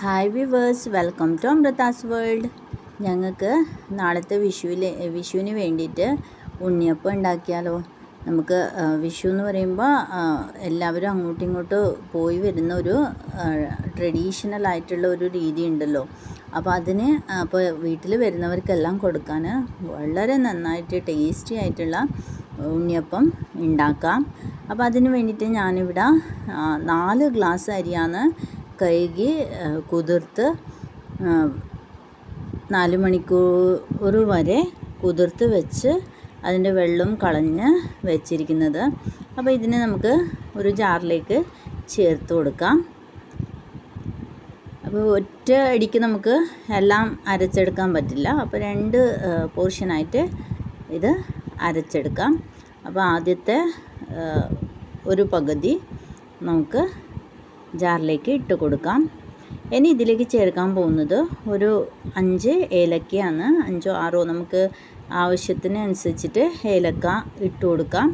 Hi viewers welcome to Amrutha's world ഞങ്ങൾക്ക് നാളത്തെ വിഷുവിൽ വിഷുവിന് വേണ്ടിയിട്ട് ഉണ്ണിയപ്പം ഉണ്ടാക്കിയാലോ? നമുക്ക് വിഷു എന്ന് പറയുമ്പോൾ എല്ലാവരും അങ്ങോട്ടും ഇങ്ങോട്ടും പോയി വരുന്ന ഒരു ട്രഡീഷണൽ ആയിട്ടുള്ള ഒരു രീതി ഉണ്ടല്ലോ. അപ്പോൾ അതിന് അപ്പോൾ വീട്ടിൽ വരുന്നവർക്കെല്ലാം കൊടുക്കാൻ വളരെ നന്നായിട്ട് ടേസ്റ്റി ആയിട്ടുള്ള ഉണ്ണിയപ്പം ഉണ്ടാക്കാം. അപ്പോൾ അതിന് വേണ്ടിയിട്ട് ഞാനിവിടെ നാല് ഗ്ലാസ് അരിയാണ് കഴുകി കുതിർത്ത് നാല് മണിക്കൂർ വരെ കുതിർത്ത് വെച്ച് അതിന്റെ വെള്ളം കളഞ്ഞ് വെച്ചിരിക്കുന്നത്. അപ്പോൾ ഇതിനെ നമുക്ക് ഒരു ജാറിലേക്ക് ചേർത്ത് കൊടുക്കാം. അപ്പോൾ ഒറ്റ അടിക്ക് നമുക്ക് എല്ലാം അരച്ചെടുക്കാൻ പറ്റില്ല. അപ്പോൾ രണ്ട് പോർഷനായിട്ട് ഇത് അരച്ചെടുക്കാം. അപ്പോൾ ആദ്യത്തെ ഒരു പകുതി നമുക്ക് ജാറിലേക്ക് ഇട്ട് കൊടുക്കാം. ഇനി ഇതിലേക്ക് ചേർക്കാൻ പോകുന്നത് ഒരു അഞ്ച് ഏലക്കയാണ്. അഞ്ചോ ആറോ നമുക്ക് ആവശ്യത്തിന് അനുസരിച്ചിട്ട് ഏലക്ക ഇട്ട് കൊടുക്കാം.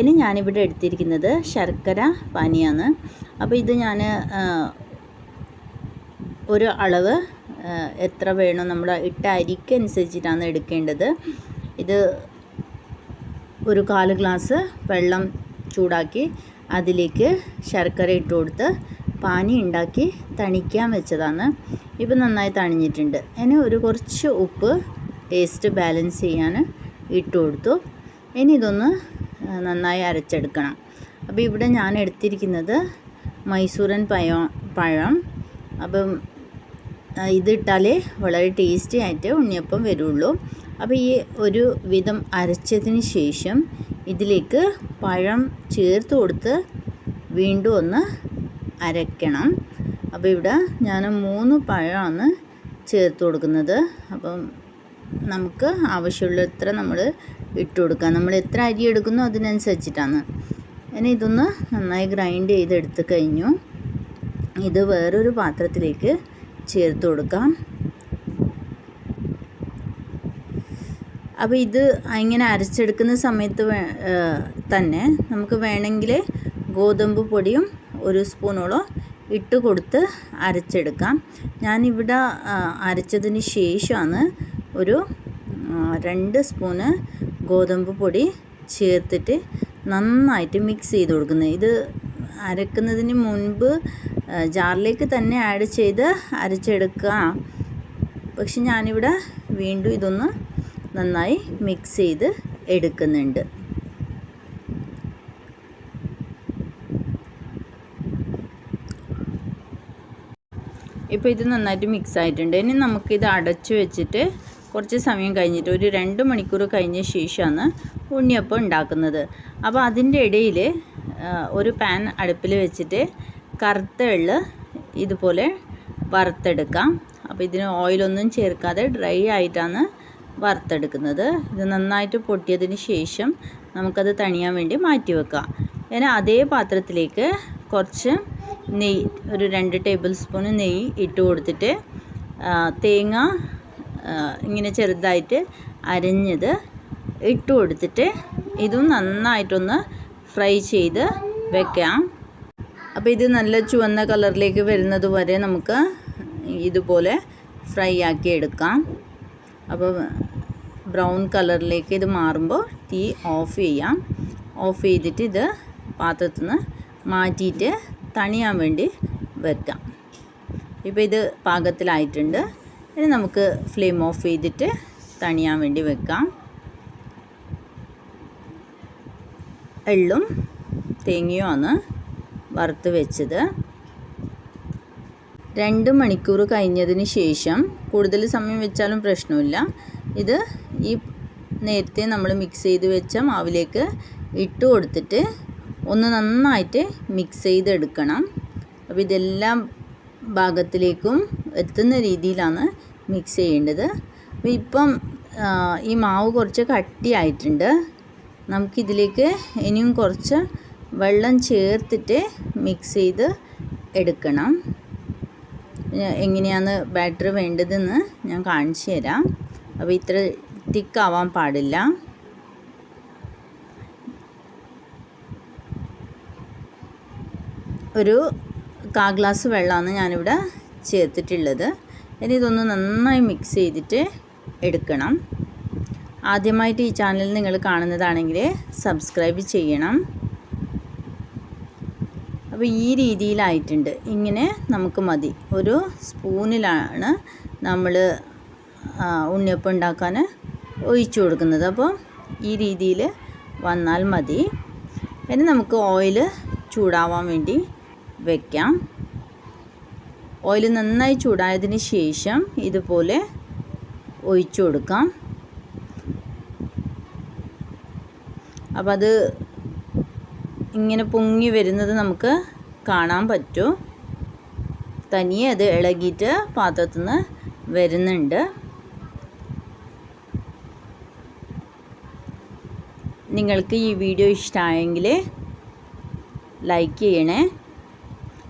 ഇനി ഞാനിവിടെ എടുത്തിരിക്കുന്നത് ശർക്കര പാനിയാണ്. അപ്പോൾ ഇത് ഞാൻ ഒരു അളവ് എത്ര വേണോ നമ്മൾ ഇട്ട അരിക്ക് അനുസരിച്ചിട്ടാണ് എടുക്കേണ്ടത്. ഇത് ഒരു കാൽ ഗ്ലാസ് വെള്ളം ചൂടാക്കി അതിലേക്ക് ശർക്കര ഇട്ട് കൊടുത്ത് പാനി ഉണ്ടാക്കി തണിക്കാൻ വെച്ചതാണ്. ഇപ്പം നന്നായി തണിഞ്ഞിട്ടുണ്ട്. ഇനി ഒരു കുറച്ച് ഉപ്പ് ടേസ്റ്റ് ബാലൻസ് ചെയ്യാൻ ഇട്ട് കൊടുത്തു. ഇനി ഇതൊന്ന് നന്നായി അരച്ചെടുക്കണം. അപ്പോൾ ഇവിടെ ഞാൻ എടുത്തിരിക്കുന്നത് മൈസൂരൻ പഴം പഴം. അപ്പം ഇതിട്ടാലേ വളരെ ടേസ്റ്റി ആയിട്ട് ഉണ്ണിയപ്പം വരുള്ളൂ. അപ്പോൾ ഈ ഒരു വിധം അരച്ചതിന് ശേഷം ഇതിലേക്ക് പഴം ചേർത്ത് കൊടുത്ത് വീണ്ടും ഒന്ന് അരയ്ക്കണം. അപ്പോൾ ഇവിടെ ഞാൻ മൂന്ന് പഴമാണ് ചേർത്ത് കൊടുക്കുന്നത്. അപ്പം നമുക്ക് ആവശ്യമുള്ള എത്ര നമ്മൾ ഇട്ട് കൊടുക്കാം. നമ്മൾ എത്ര അരി എടുക്കുന്നോ അതിനനുസരിച്ചിട്ടാണ്. ഇനി ഇതൊന്ന് നന്നായി ഗ്രൈൻഡ് ചെയ്തെടുത്ത് കഴിഞ്ഞു. ഇത് വേറൊരു പാത്രത്തിലേക്ക് ചേർത്ത് കൊടുക്കാം. അപ്പോൾ ഇത് ഇങ്ങനെ അരച്ചെടുക്കുന്ന സമയത്ത് തന്നെ നമുക്ക് വേണമെങ്കിൽ ഗോതമ്പ് പൊടിയും ഒരു സ്പൂണോളം ഇട്ട് കൊടുത്ത് അരച്ചെടുക്കാം. ഞാനിവിടെ അരച്ചതിന് ശേഷമാണ് ഒരു രണ്ട് സ്പൂണ് ഗോതമ്പ് പൊടി ചേർത്തിട്ട് നന്നായിട്ട് മിക്സ് ചെയ്ത് കൊടുക്കുന്നത്. ഇത് അരക്കുന്നതിന് മുൻപ് ജാറിലേക്ക് തന്നെ ആഡ് ചെയ്ത് അരച്ചെടുക്കാം. പക്ഷെ ഞാനിവിടെ വീണ്ടും ഇതൊന്ന് നന്നായി മിക്സ് ചെയ്ത് എടുക്കുന്നുണ്ട്. ഇപ്പോൾ ഇത് നന്നായിട്ട് മിക്സ് ആയിട്ടുണ്ട്. ഇനി നമുക്കിത് അടച്ചു വെച്ചിട്ട് കുറച്ച് സമയം കഴിഞ്ഞിട്ട് ഒരു രണ്ട് മണിക്കൂർ കഴിഞ്ഞ ശേഷമാണ് ഉണ്ണിയപ്പം ഉണ്ടാക്കുന്നത്. അപ്പോൾ അതിന്റെ ഇടയിൽ ഒരു പാൻ അടുപ്പിൽ വെച്ചിട്ട് കറുത്ത എള്ള് ഇതുപോലെ വറുത്തെടുക്കാം. അപ്പോൾ ഇതിന് ഓയിലൊന്നും ചേർക്കാതെ ഡ്രൈ ആയിട്ടാണ് വറുത്തെടുക്കുന്നത്. ഇത് നന്നായിട്ട് പൊട്ടിയതിന് ശേഷം നമുക്കത് തണിയാൻ വേണ്ടി മാറ്റി വെക്കാം. ഞാൻ അതേ പാത്രത്തിലേക്ക് കുറച്ച് നെയ്യ് ഒരു രണ്ട് ടേബിൾ സ്പൂൺ നെയ്യ് ഇട്ട് കൊടുത്തിട്ട് തേങ്ങ ഇങ്ങനെ ചെറുതായിട്ട് അരിഞ്ഞത് ഇട്ട് കൊടുത്തിട്ട് ഇതും നന്നായിട്ടൊന്ന് ഫ്രൈ ചെയ്ത് വെക്കാം. അപ്പോൾ ഇത് നല്ല ചുവന്ന കളറിലേക്ക് വരുന്നത് വരെ നമുക്ക് ഇതുപോലെ ഫ്രൈ ആക്കി എടുക്കാം. അപ്പോൾ ബ്രൗൺ കളറിലേക്ക് ഇത് മാറുമ്പോൾ തീ ഓഫ് ചെയ്യാം. ഓഫ് ചെയ്തിട്ട് ഇത് പാത്രത്തിൽ നിന്ന് മാറ്റിയിട്ട് തണിയാൻ വേണ്ടി വെക്കാം. ഇപ്പോൾ ഇത് പാകത്തിലായിട്ടുണ്ട്. ഇനി നമുക്ക് ഫ്ലെയിം ഓഫ് ചെയ്തിട്ട് തണിയാൻ വേണ്ടി വെക്കാം. എള്ളും തേങ്ങയുമാണ് വറുത്ത് വെച്ചത്. രണ്ട് മണിക്കൂർ കഴിഞ്ഞതിന് ശേഷം കൂടുതൽ സമയം വെച്ചാലും പ്രശ്നമില്ല. ഇത് ഈ നേരത്തെ നമ്മൾ മിക്സ് ചെയ്ത് വെച്ച മാവിലേക്ക് ഇട്ട് കൊടുത്തിട്ട് ഒന്ന് നന്നായിട്ട് മിക്സ് ചെയ്തെടുക്കണം. അപ്പോൾ ഇതെല്ലാം ഭാഗത്തിലേക്കും എത്തുന്ന രീതിയിലാണ് മിക്സ് ചെയ്യേണ്ടത്. അപ്പോൾ ഇപ്പം ഈ മാവ് കുറച്ച് കട്ടിയായിട്ടുണ്ട്. നമുക്കിതിലേക്ക് ഇനിയും കുറച്ച് വെള്ളം ചേർത്തിട്ട് മിക്സ് ചെയ്ത് എടുക്കണം. എങ്ങനെയാണ് ബാറ്ററി വേണ്ടതെന്ന് ഞാൻ കാണിച്ചു തരാം. അപ്പോൾ ഇത്ര തിക്ക് ആവാൻ പാടില്ല. ഒരു കാ ഗ്ലാസ് വെള്ളമാണ് ഞാനിവിടെ ചേർത്തിട്ടുള്ളത്. ഇനി ഇതൊന്ന് നന്നായി മിക്സ് ചെയ്തിട്ട് എടുക്കണം. ആദ്യമായിട്ട് ഈ ചാനൽ നിങ്ങൾ കാണുന്നതാണെങ്കിൽ സബ്സ്ക്രൈബ് ചെയ്യണം. അപ്പോൾ ഈ രീതിയിലായിട്ടുണ്ട്. ഇങ്ങനെ നമുക്ക് മതി. ഒരു സ്പൂണിലാണ് നമ്മൾ ഉണ്ണിയപ്പം ഉണ്ടാക്കാൻ ഒഴിച്ചു കൊടുക്കുന്നത്. അപ്പോൾ ഈ രീതിയിൽ വന്നാൽ മതി. പിന്നെ നമുക്ക് ഓയിൽ ചൂടാവാൻ വേണ്ടി വയ്ക്കാം ഓയിൽ നന്നായി ചൂടായതിന് ശേഷം ഇതുപോലെ ഒഴിച്ചു കൊടുക്കാം. അപ്പം അത് ഇങ്ങനെ പൊങ്ങി വരുന്നത് നമുക്ക് കാണാൻ പറ്റും. തനിയെ അത് ഇളകിയിട്ട് പാത്രത്തിൽ നിന്ന് വരുന്നുണ്ട്. നിങ്ങൾക്ക് ഈ വീഡിയോ ഇഷ്ടമായെങ്കിൽ ലൈക്ക് ചെയ്യണേ.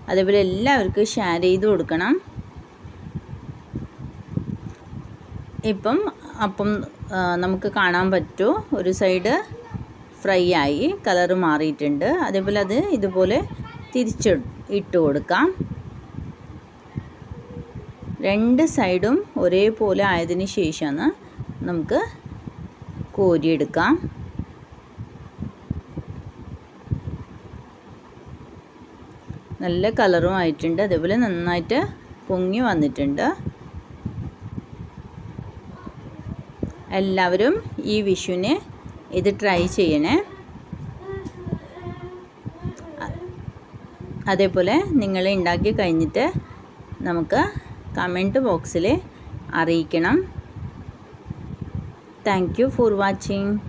അതേപോലെ എല്ലാവർക്കും ഷെയർ ചെയ്ത് കൊടുക്കണം. ഇപ്പം അപ്പം നമുക്ക് കാണാൻ പറ്റുമോ ഒരു സൈഡ് ഫ്രൈ ആയി കളറ് മാറിയിട്ടുണ്ട്. അതേപോലെ അത് ഇതുപോലെ തിരിച്ച് ഇട്ട് കൊടുക്കാം. രണ്ട് സൈഡും ഒരേപോലെ ആയതിന് ശേഷമാണ് നമുക്ക് കോരിയെടുക്കാം. നല്ല കളറും ആയിട്ടുണ്ട്. അതേപോലെ നന്നായിട്ട് പൊങ്ങി വന്നിട്ടുണ്ട്. എല്ലാവരും ഈ വിഷുവിന് ഇത് ട്രൈ ചെയ്യണേ. അതേപോലെ നിങ്ങൾ ഉണ്ടാക്കി കഴിഞ്ഞിട്ട് നമുക്ക് കമന്റ് ബോക്സിൽ അറിയിക്കണം. Thank you for watching